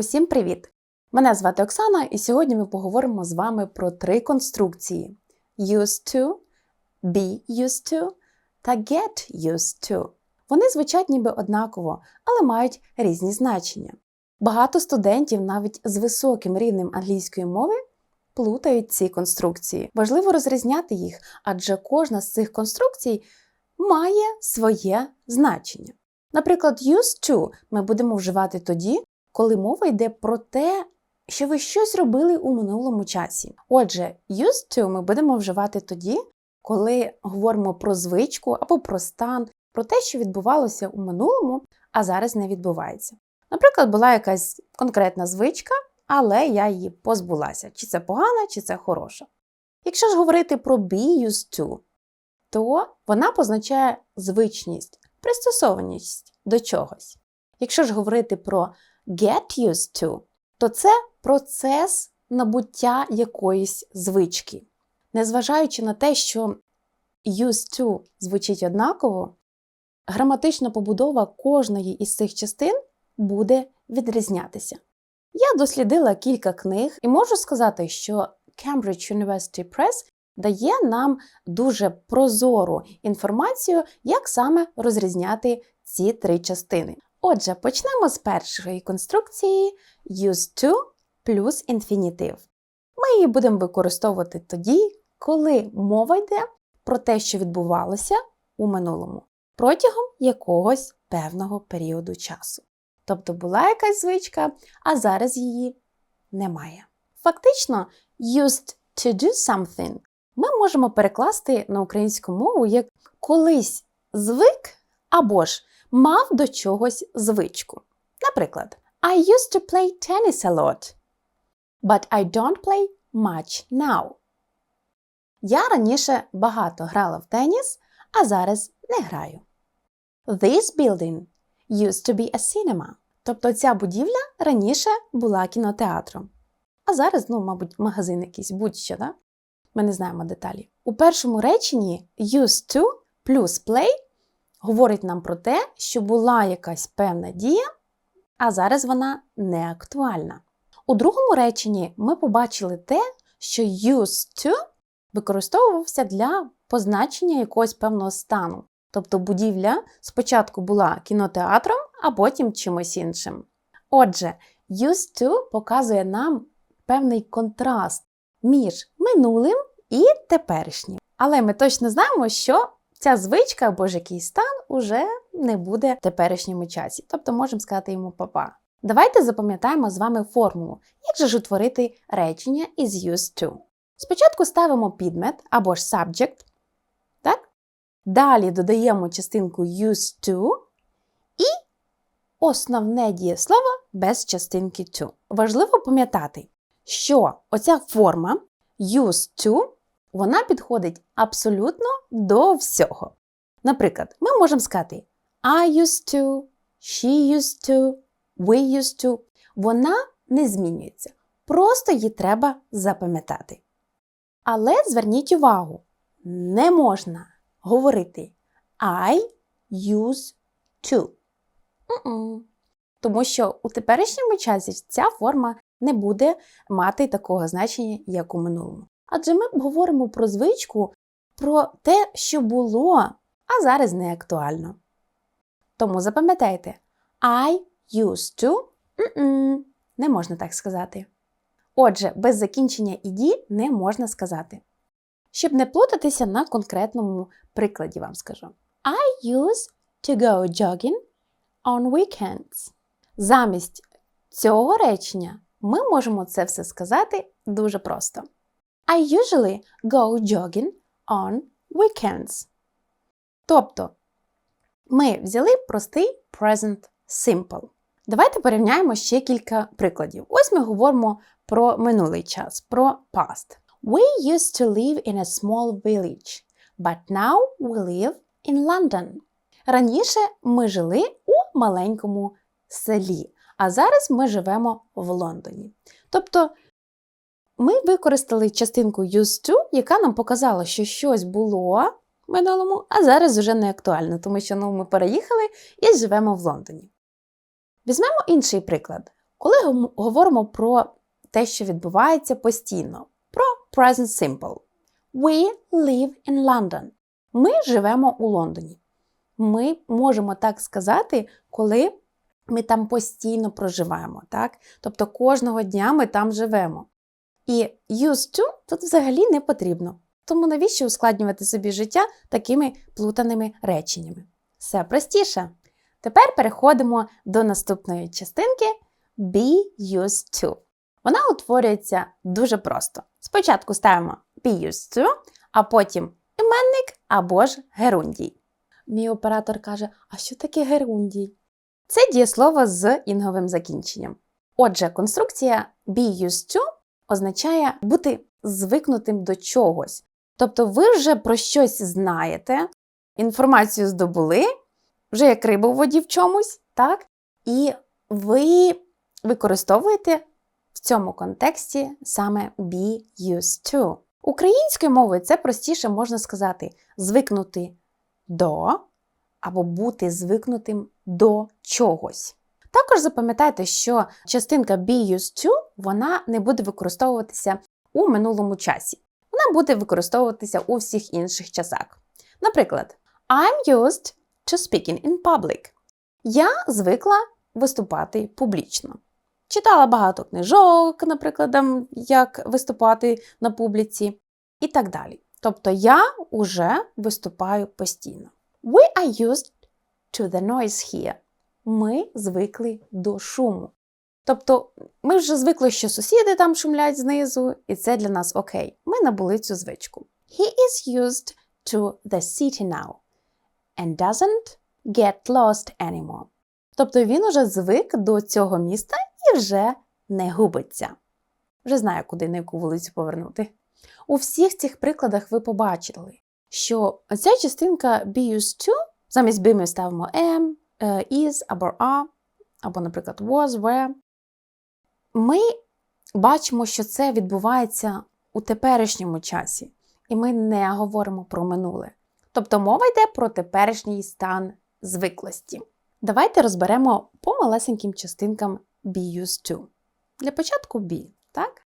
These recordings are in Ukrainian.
Усім привіт! Мене звати Оксана, і сьогодні ми поговоримо з вами про три конструкції: used to, be used to та get used to. Вони звучать ніби однаково, але мають різні значення. Багато студентів навіть з високим рівнем англійської мови плутають ці конструкції. Важливо розрізняти їх, адже кожна з цих конструкцій має своє значення. Наприклад, used to ми будемо вживати тоді, коли мова йде про те, що ви щось робили у минулому часі. Отже, used to ми будемо вживати тоді, коли говоримо про звичку або про стан, про те, що відбувалося у минулому, а зараз не відбувається. Наприклад, була якась конкретна звичка, але я її позбулася. Чи це погана, чи це хороша. Якщо ж говорити про be used to, то вона позначає звичність, пристосованість до чогось. Якщо ж говорити про get used to, то це процес набуття якоїсь звички. Незважаючи на те, що used to звучить однаково, граматична побудова кожної із цих частин буде відрізнятися. Я дослідила кілька книг і можу сказати, що Cambridge University Press дає нам дуже прозору інформацію, як саме розрізняти ці три частини. Отже, почнемо з першої конструкції used to плюс інфінітив. Ми її будемо використовувати тоді, коли мова йде про те, що відбувалося у минулому протягом якогось певного періоду часу. Тобто була якась звичка, а зараз її немає. Фактично, used to do something ми можемо перекласти на українську мову як колись звик або ж мав до чогось звичку. Наприклад, I used to play tennis a lot, but I don't play much now. Я раніше багато грала в теніс, а зараз не граю. This building used to be a cinema. Тобто ця будівля раніше була кінотеатром. А зараз, ну, мабуть, магазин якийсь будь-що, да? Ми не знаємо деталі. У першому реченні used to плюс play говорить нам про те, що була якась певна дія, а зараз вона не актуальна. У другому реченні ми побачили те, що used to використовувався для позначення якогось певного стану. Тобто будівля спочатку була кінотеатром, а потім чимось іншим. Отже, used to показує нам певний контраст між минулим і теперішнім. Але ми точно знаємо, що ця звичка або ж якийсь стан уже не буде в теперішньому часі. Тобто можемо сказати йому папа. Давайте запам'ятаємо з вами формулу, як же ж утворити речення із used to. Спочатку ставимо підмет або ж subject, так? Далі додаємо частинку used to і основне дієслово без частинки to. Важливо пам'ятати, що оця форма used to, вона підходить абсолютно до всього. Наприклад, ми можемо сказати I used to, she used to, we used to. Вона не змінюється. Просто її треба запам'ятати. Але зверніть увагу, не можна говорити I use to. Mm-mm. Тому що у теперішньому часі ця форма не буде мати такого значення, як у минулому. Адже ми говоримо про звичку, про те, що було, а зараз не актуально. Тому запам'ятайте, I used to Mm-mm. не можна так сказати. Отже, без закінчення іді не можна сказати. Щоб не плутатися на конкретному прикладі, вам скажу. I use to go jogging on weekends. Замість цього речення ми можемо це все сказати дуже просто. I usually go jogging on weekends. Тобто ми взяли простий present simple. Давайте порівняємо ще кілька прикладів. Ось ми говоримо про минулий час, про past. We used to live in a small village, but now we live in London. Раніше ми жили у маленькому селі, а зараз ми живемо в Лондоні. Тобто ми використали частинку used to, яка нам показала, що щось було в минулому, а зараз вже не актуально, тому що ну, ми переїхали і живемо в Лондоні. Візьмемо інший приклад. Коли говоримо про те, що відбувається постійно, про present simple. We live in London. Ми живемо у Лондоні. Ми можемо так сказати, коли ми там постійно проживаємо, так? Тобто кожного дня ми там живемо. І used to тут взагалі не потрібно. Тому навіщо ускладнювати собі життя такими плутаними реченнями? Все простіше. Тепер переходимо до наступної частинки be used to. Вона утворюється дуже просто. Спочатку ставимо be used to, а потім іменник або ж герундій. Мій оператор каже: а що таке герундій? Це дієслово з інговим закінченням. Отже, конструкція be used to означає бути звикнутим до чогось. Тобто ви вже про щось знаєте, інформацію здобули, вже як риба в воді в чомусь, так? І ви використовуєте в цьому контексті саме be used to. Українською мовою це простіше можна сказати звикнути до або бути звикнутим до чогось. Також запам'ятайте, що частинка be used to вона не буде використовуватися у минулому часі. Вона буде використовуватися у всіх інших часах. Наприклад, I'm used to speaking in public. Я звикла виступати публічно. Читала багато книжок, наприклад, як виступати на публіці, і так далі. Тобто я уже виступаю постійно. We are used to the noise here. Ми звикли до шуму. Тобто ми вже звикли, що сусіди там шумлять знизу, і це для нас окей. Ми набули цю звичку. He is used to the city now and doesn't get lost anymore. Тобто він уже звик до цього міста і вже не губиться. Вже знає, куди на яку вулицю повернути. У всіх цих прикладах ви побачили, що ця частинка be used to, замість be ми ставимо am, is або are, або, наприклад, was, were. Ми бачимо, що це відбувається у теперішньому часі, і ми не говоримо про минуле. Тобто мова йде про теперішній стан звиклості. Давайте розберемо по малесеньким частинкам be used to. Для початку be, так?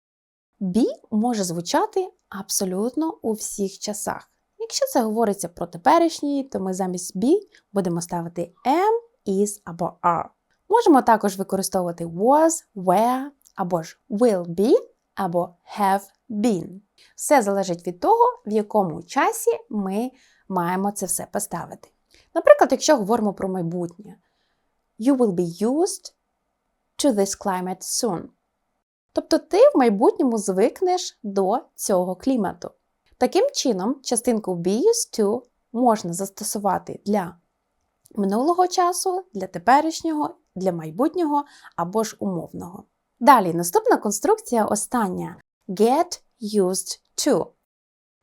Be може звучати абсолютно у всіх часах. Якщо це говориться про теперішній, то ми замість be будемо ставити am, is або are. Можемо також використовувати was, were або ж will be або have been. Все залежить від того, в якому часі ми маємо це все поставити. Наприклад, якщо говоримо про майбутнє, you will be used to this climate soon. Тобто ти в майбутньому звикнеш до цього клімату. Таким чином, частинку be used to можна застосувати для минулого часу, для теперішнього, для майбутнього або ж умовного. Далі, наступна конструкція остання get used to.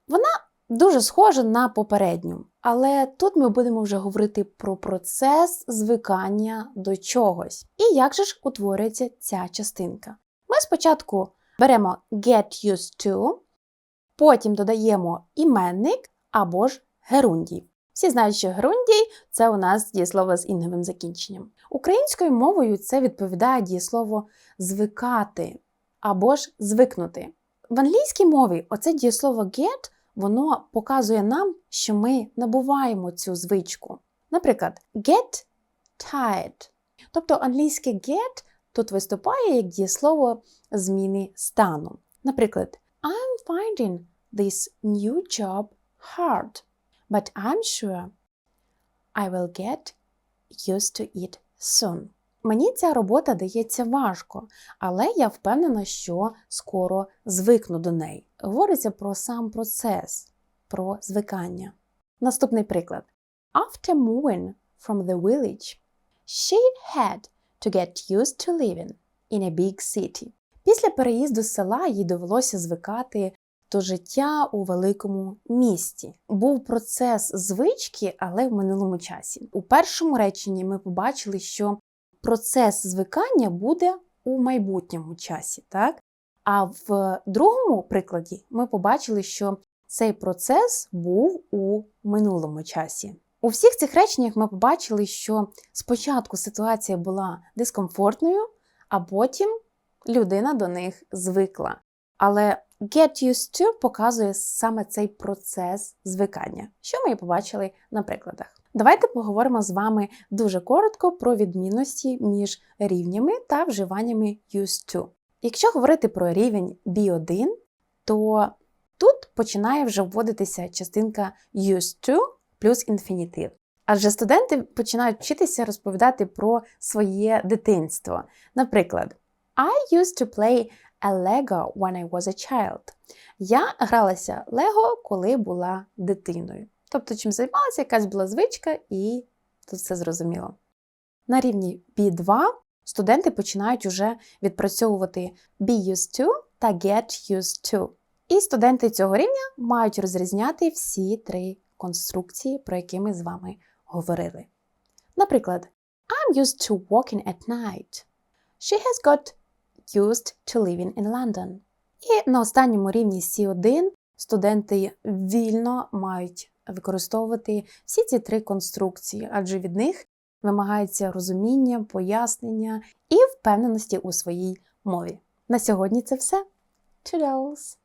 Вона дуже схожа на попередню, але тут ми будемо вже говорити про процес звикання до чогось. І як же ж утворюється ця частинка? Ми спочатку беремо get used to, потім додаємо іменник або ж герундій. Всі знають, що герундій це у нас дієслово з інговим закінченням. Українською мовою це відповідає дієслово звикати або ж звикнути. В англійській мові оце дієслово get воно показує нам, що ми набуваємо цю звичку. Наприклад, get tired. Тобто англійське get тут виступає як дієслово зміни стану. Наприклад, I'm finding this new job hard, but I'm sure I will get used to it soon. Мені ця робота дається важко, але я впевнена, що скоро звикну до неї. Говориться про сам процес, про звикання. Наступний приклад. After moving from the village, she had to get used to living in a big city. Після переїзду з села їй довелося звикати до життя у великому місті. Був процес звички, але в минулому часі. У першому реченні ми побачили, що процес звикання буде у майбутньому часі, так? А в другому прикладі ми побачили, що цей процес був у минулому часі. У всіх цих реченнях ми побачили, що спочатку ситуація була дискомфортною, а потім людина до них звикла. Але get used to показує саме цей процес звикання, що ми і побачили на прикладах. Давайте поговоримо з вами дуже коротко про відмінності між рівнями та вживаннями used to. Якщо говорити про рівень B1, то тут починає вже вводитися частинка used to плюс інфінітив. Адже студенти починають вчитися розповідати про своє дитинство. Наприклад, I used to play a Lego when I was a child. Я гралася Лего, коли була дитиною. Тобто, чим займалася, якась була звичка, і тут все зрозуміло. На рівні B2 студенти починають уже відпрацьовувати be used to та get used to. І студенти цього рівня мають розрізняти всі три конструкції, про які ми з вами говорили. Наприклад, I'm used to walking at night. She has got used to living in London. І на останньому рівні C1 студенти вільно мають використовувати всі ці три конструкції, адже від них вимагається розуміння, пояснення і впевненості у своїй мові. На сьогодні це все. Toodles!